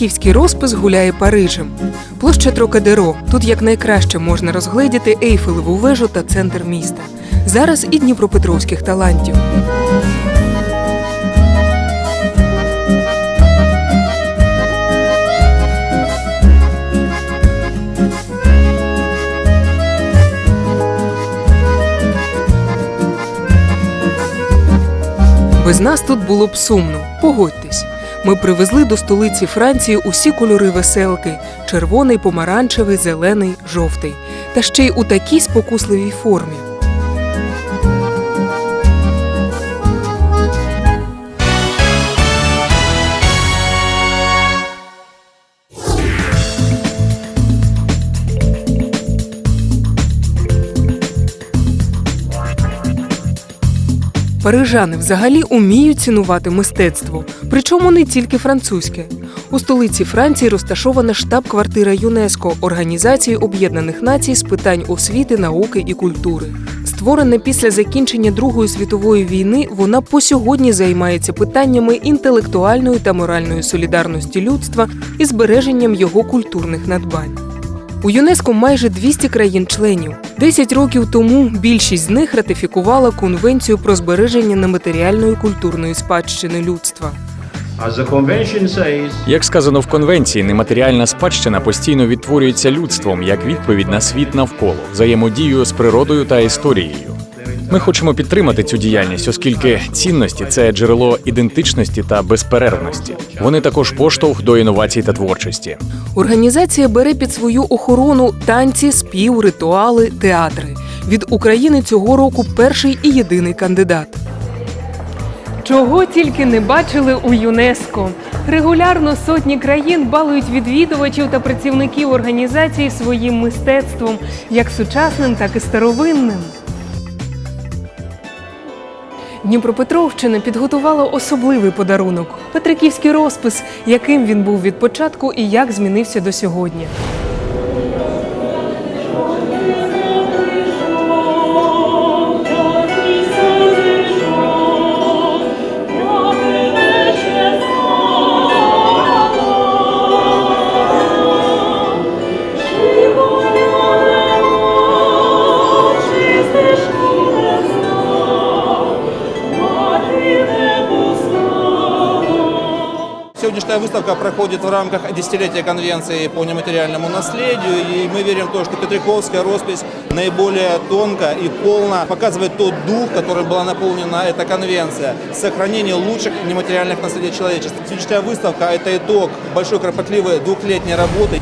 Петриківський розпис гуляє Парижем. Площа Трокадеро. Тут якнайкраще можна розгледіти Ейфелеву вежу та центр міста. Зараз і дніпропетровських талантів. Без нас тут було б сумно. Погодьтесь. Ми привезли до столиці Франції усі кольори веселки: червоний, помаранчевий, зелений, жовтий. Та ще й у такій спокусливій формі. Парижани взагалі уміють цінувати мистецтво, причому не тільки французьке. У столиці Франції розташована штаб-квартира ЮНЕСКО Організації Об'єднаних Націй з питань освіти, науки і культури. Створена після закінчення Другої світової війни, вона по сьогодні займається питаннями інтелектуальної та моральної солідарності людства і збереженням його культурних надбань. У ЮНЕСКО майже 200 країн-членів. 10 років тому більшість з них ратифікувала конвенцію про збереження нематеріальної культурної спадщини людства. Як сказано в конвенції, нематеріальна спадщина постійно відтворюється людством як відповідь на світ навколо, взаємодію з природою та історією. Ми хочемо підтримати цю діяльність, оскільки цінності це джерело ідентичності та безперервності. Вони також поштовх до інновацій та творчості. Організація бере під свою охорону танці, спів, ритуали, театри. Від України цього року перший і єдиний кандидат. Чого тільки не бачили у ЮНЕСКО. Регулярно сотні країн балують відвідувачів та працівників організації своїм мистецтвом, як сучасним, так і старовинним. Дніпропетровщина підготувала особливий подарунок Петриківський розпис, яким він був від початку і як змінився до сьогодні. Сегодняшняя выставка проходит в рамках десятилетия конвенции по нематериальному наследию, и мы верим в то, что Петриковская роспись наиболее тонко и полно показывает тот дух, которым была наполнена эта конвенция, сохранение лучших нематериальных наследий человечества. Сегодняшняя выставка – это итог большой кропотливой двухлетней работы.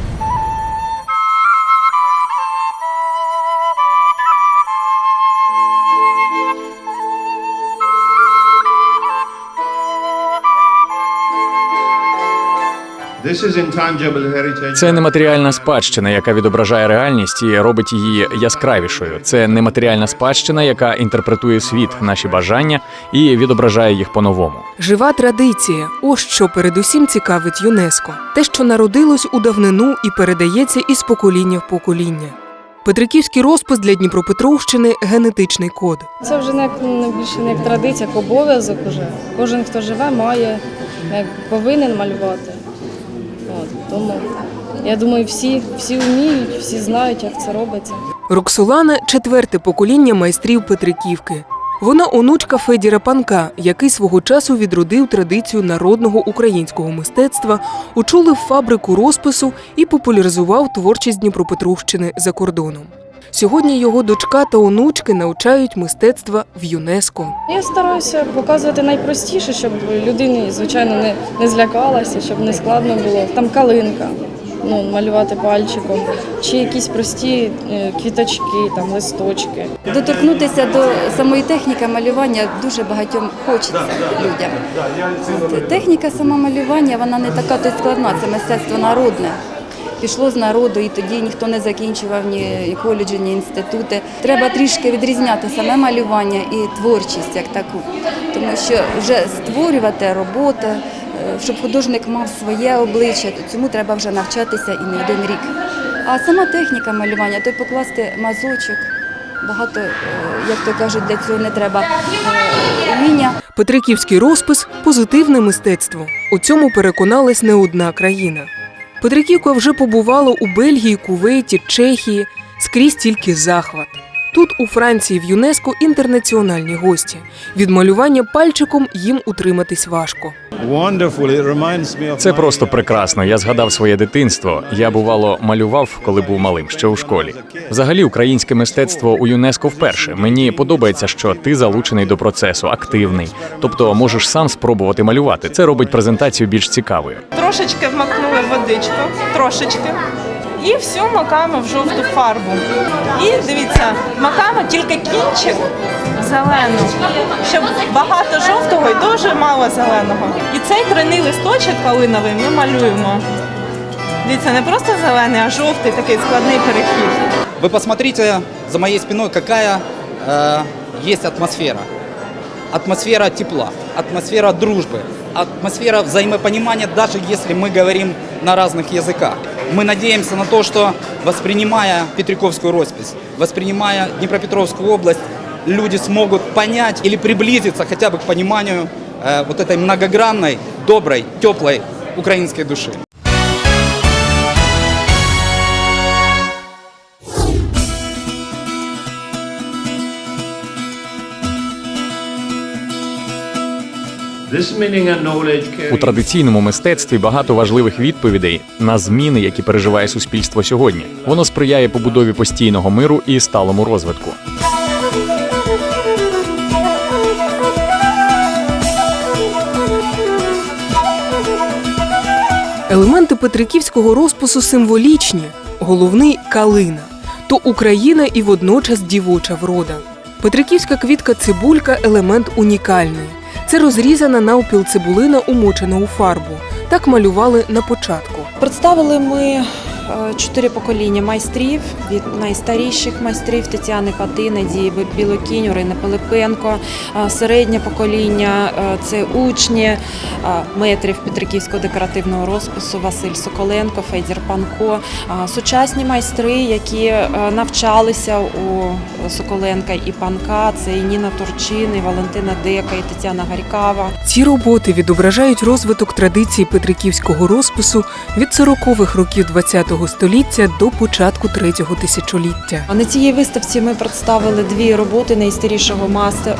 Це нематеріальна спадщина, яка відображає реальність і робить її яскравішою. Це нематеріальна спадщина, яка інтерпретує світ, наші бажання і відображає їх по-новому. Жива традиція ось що передусім цікавить ЮНЕСКо. Те, що народилось у давнину і передається із покоління в покоління. Петриківський розпис для Дніпропетровщини генетичний код. Це вже не, більше не як традиція, як обов'язок уже. Кожен, хто живе, має, як повинен малювати. От, тому я думаю, всі, всі вміють, всі знають, як це робиться. Роксолана четверте покоління майстрів Петриківки. Вона онучка Федіра Панка, який свого часу відродив традицію народного українського мистецтва, очолив фабрику розпису і популяризував творчість Дніпропетровщини за кордоном. Сьогодні його дочка та онучки навчають мистецтва в ЮНЕСКо. Я стараюся показувати найпростіше, щоб людині, звичайно, не, не злякалася, щоб не складно було. Там калинка, ну, малювати пальчиком, чи якісь прості е, квіточки, там, листочки. Доторкнутися до самої техніки малювання дуже багатьом хочеться людям. От, Техніка сама малювання, вона не така то й складна, це мистецтво народне. Пішло з народу, і тоді ніхто не закінчував ні коледжі, ні інститути. Треба трішки відрізняти саме малювання і творчість як таку, тому що вже створювати роботи, е, щоб художник мав своє обличчя, то цьому треба вже навчатися і не один рік. А сама техніка малювання, то покласти мазочок, багато, е, як то кажуть, для цього не треба е, вміння. Петриківський розпис позитивне мистецтво. У цьому переконалась не одна країна. Петриківка вже побувала у Бельгії, Кувейті, Чехії. Скрізь тільки захват. Тут у Франції в ЮНЕСКО інтернаціональні гості. Від малювання пальчиком їм утриматись важко. Це просто прекрасно. Я згадав своє дитинство. Я бувало малював, коли був малим, ще у школі. Взагалі, українське мистецтво у ЮНЕСКО вперше. Мені подобається, що ти залучений до процесу, активний. Тобто можеш сам спробувати малювати. Це робить презентацію більш цікавою. Трошечки вмакнули водичку, трошечки І все макаємо в жовту фарбу. І дивіться, макаємо тільки кінчик зелену, щоб багато жовтого і дуже мало зеленого. І цей тройний листочок калиновий ми малюємо. Дивіться, не просто зелений, а жовтий такий складний перехід. Вы посмотрите за моей спиной, какая э, есть атмосфера. Атмосфера тепла, атмосфера дружбы, атмосфера взаимопонимания, даже если мы говорим на разных языках. Мы надеемся на то, что воспринимая Петриковскую роспись, воспринимая Днепропетровскую область, люди смогут понять или приблизиться хотя бы к пониманию э, вот этой многогранной, доброй, теплой украинской души. У традиційному мистецтві багато важливих відповідей на зміни, які переживає суспільство сьогодні. Воно сприяє побудові постійного миру і сталому розвитку. Елементи петриківського розпису символічні. Головний калина. То Україна і водночас дівоча врода. Петриківська квітка цибулька елемент унікальний. Це розрізана навпіл цибулина, умочена у фарбу. Так малювали на початку. Представили ми чотири покоління майстрів від найстаріших майстрів Тетяни Пати, Надії Білокінь, Ірини Пилипенко. Е, Середнє покоління е, це учні е, метрів Петриківського декоративного розпису Василь Соколенко, Федір Панко. Е, Сучасні майстри, які е, навчалися у Соколенка і Панка, це і Ніна Турчин, і Валентина Дека, і Тетяна Гарькава. Ці роботи відображають розвиток традиції петриківського розпису від 40-х років ХХ століття до початку третього тисячоліття. На цій виставці ми представили дві роботи найстарішого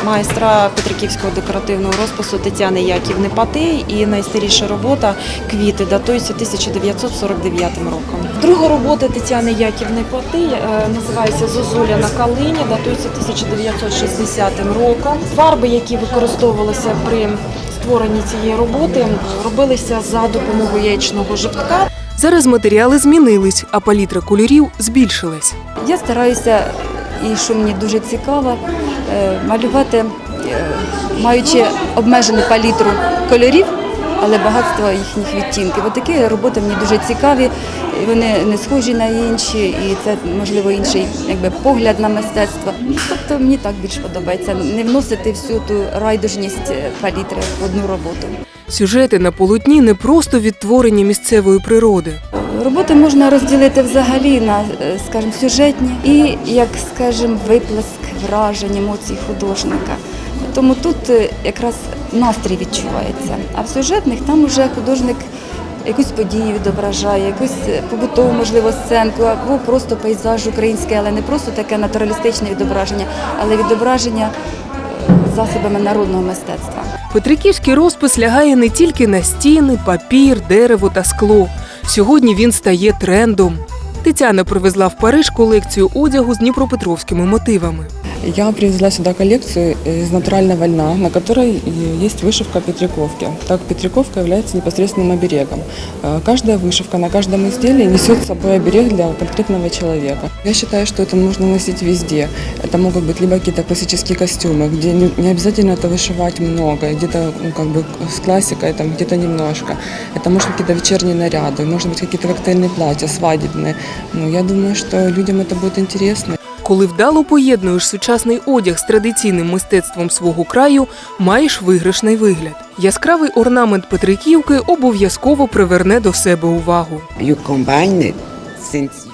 майстра Петриківського декоративного розпису Тетяни Яківни Пати. І найстаріша робота квіти датується 1949 роком. Друга робота Тетяни Яківни Пати е, називається Зозуля на калині, датується 1960 роком. Фарби, які використовувалися при створенні цієї роботи, робилися за допомогою яєчного жовтка. Зараз матеріали змінились, а палітра кольорів збільшилась. Я стараюся, і що мені дуже цікаво, е, малювати, е, маючи обмежену палітру кольорів, але багатство їхніх відтінків. От такі роботи мені дуже цікаві, вони не схожі на інші, і це можливо інший якби, погляд на мистецтво. Тобто мені так більш подобається не вносити всю ту райдужність е, палітри в одну роботу. Сюжети на полотні не просто відтворення місцевої природи. Роботи можна розділити взагалі на, е, скажімо, сюжетні і, як скажімо, виплеск вражень, емоцій художника. Тому тут е, якраз настрій відчувається. А в сюжетних там вже художник якусь подію відображає, якусь е, побутову, можливо, сценку, або просто пейзаж український, але не просто таке натуралістичне відображення, але відображення засобами народного мистецтва. Петриківський розпис лягає не тільки на стіни, папір, дерево та скло. Сьогодні він стає трендом. Тетяна привезла в Париж колекцію одягу з дніпропетровськими мотивами. Я привезла сюда коллекцию из натурального льна, на которой есть вышивка Петриковки. Так Петриковка является непосредственным оберегом. Э, Каждая вышивка на каждом изделии несет с собой оберег для конкретного человека. Я считаю, что это нужно носить везде. Это могут быть либо какие-то классические костюмы, где не, обязательно это вышивать много, где-то ну, как бы с классикой, там где-то немножко. Это может быть какие-то вечерние наряды, может быть какие-то коктейльные платья, свадебные. Ну, я думаю, что людям это будет интересно. Коли вдало поєднуєш сучасний одяг з традиційним мистецтвом свого краю, маєш виграшний вигляд. Яскравий орнамент Петриківки обов'язково приверне до себе увагу.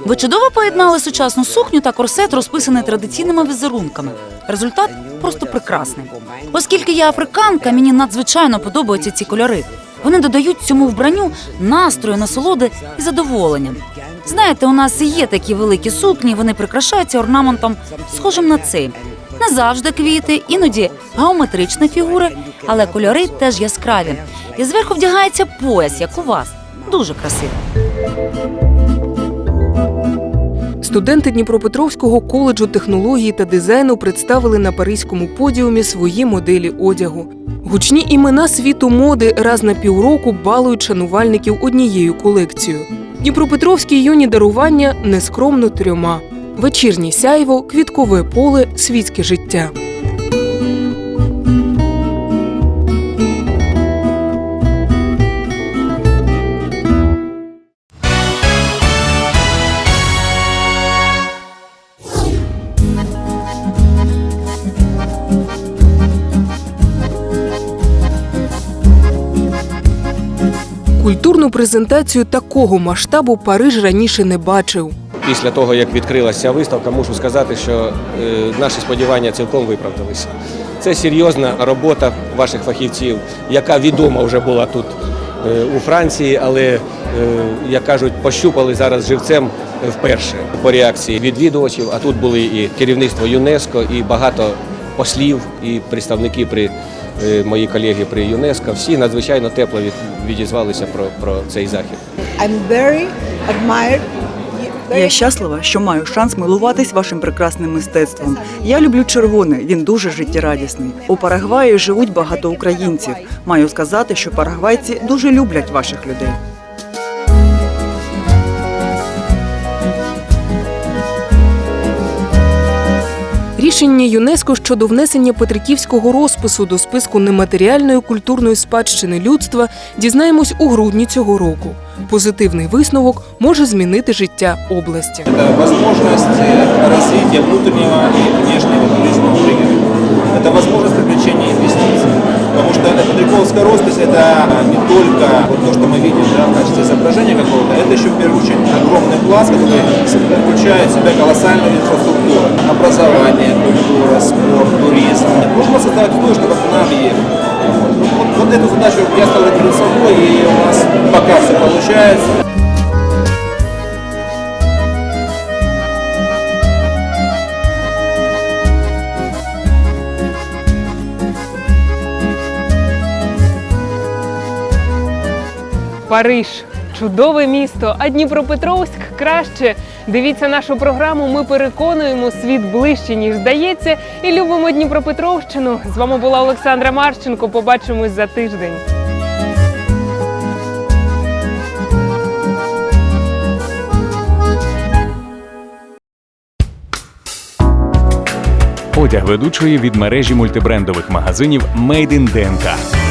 Ви чудово поєднали сучасну сукню та корсет, розписаний традиційними візерунками. Результат просто прекрасний. Оскільки я африканка, мені надзвичайно подобаються ці кольори. Вони додають цьому вбранню настрою, насолоди і задоволення. Знаєте, у нас є такі великі сукні, вони прикрашаються орнаментом, схожим на цей. Не завжди квіти, іноді геометричні фігури, але кольори теж яскраві. І зверху вдягається пояс, як у вас. Дуже красиво. Студенти Дніпропетровського коледжу технології та дизайну представили на паризькому подіумі свої моделі одягу. Гучні імена світу моди раз на півроку балують шанувальників однією колекцією. Дніпропетровські юні дарування нескромно трьома: вечірнє сяйво, квіткове поле, світське життя. Культурну презентацію такого масштабу Париж раніше не бачив. Після того, як відкрилася виставка, мушу сказати, що е, наші сподівання цілком виправдалися. Це серйозна робота ваших фахівців, яка відома вже була тут е, у Франції, але, е, як кажуть, пощупали зараз живцем вперше по реакції відвідувачів. А тут були і керівництво ЮНЕСКО, і багато послів, і представники при мої колеги при ЮНЕСКО. Всі надзвичайно тепло від, відізвалися про, про цей захід. Я щаслива, що маю шанс милуватись вашим прекрасним мистецтвом. Я люблю червоне, він дуже життєрадісний. У Парагваї живуть багато українців. Маю сказати, що парагвайці дуже люблять ваших людей. Рішення ЮНЕСКО щодо внесення Петриківського розпису до списку нематеріальної культурної спадщини людства дізнаємось у грудні цього року. Позитивний висновок може змінити життя області. Это возможность э, развития внутреннего и внешнего туризма в регионе. Это возможность привлечения инвестиций. Что эта Петриковская роспись это не только вот то, что мы видим да, в качестве изображения какого-то, это еще в первую очередь огромный пласт, который включает в себя колоссальную инфраструктуру. Образование, культура, спорт, туризм. Нужно создавать условия, чтобы к нам ехали. Вот, вот- вот эту задачу я стал перед собой, и у нас пока все получается. Париж чудове місто, а Дніпропетровськ краще. Дивіться нашу програму. Ми переконуємо світ ближче, ніж здається, і любимо Дніпропетровщину. З вами була Олександра Марченко. Побачимось за тиждень. Одяг ведучої від мережі мультибрендових магазинів Made in DNK.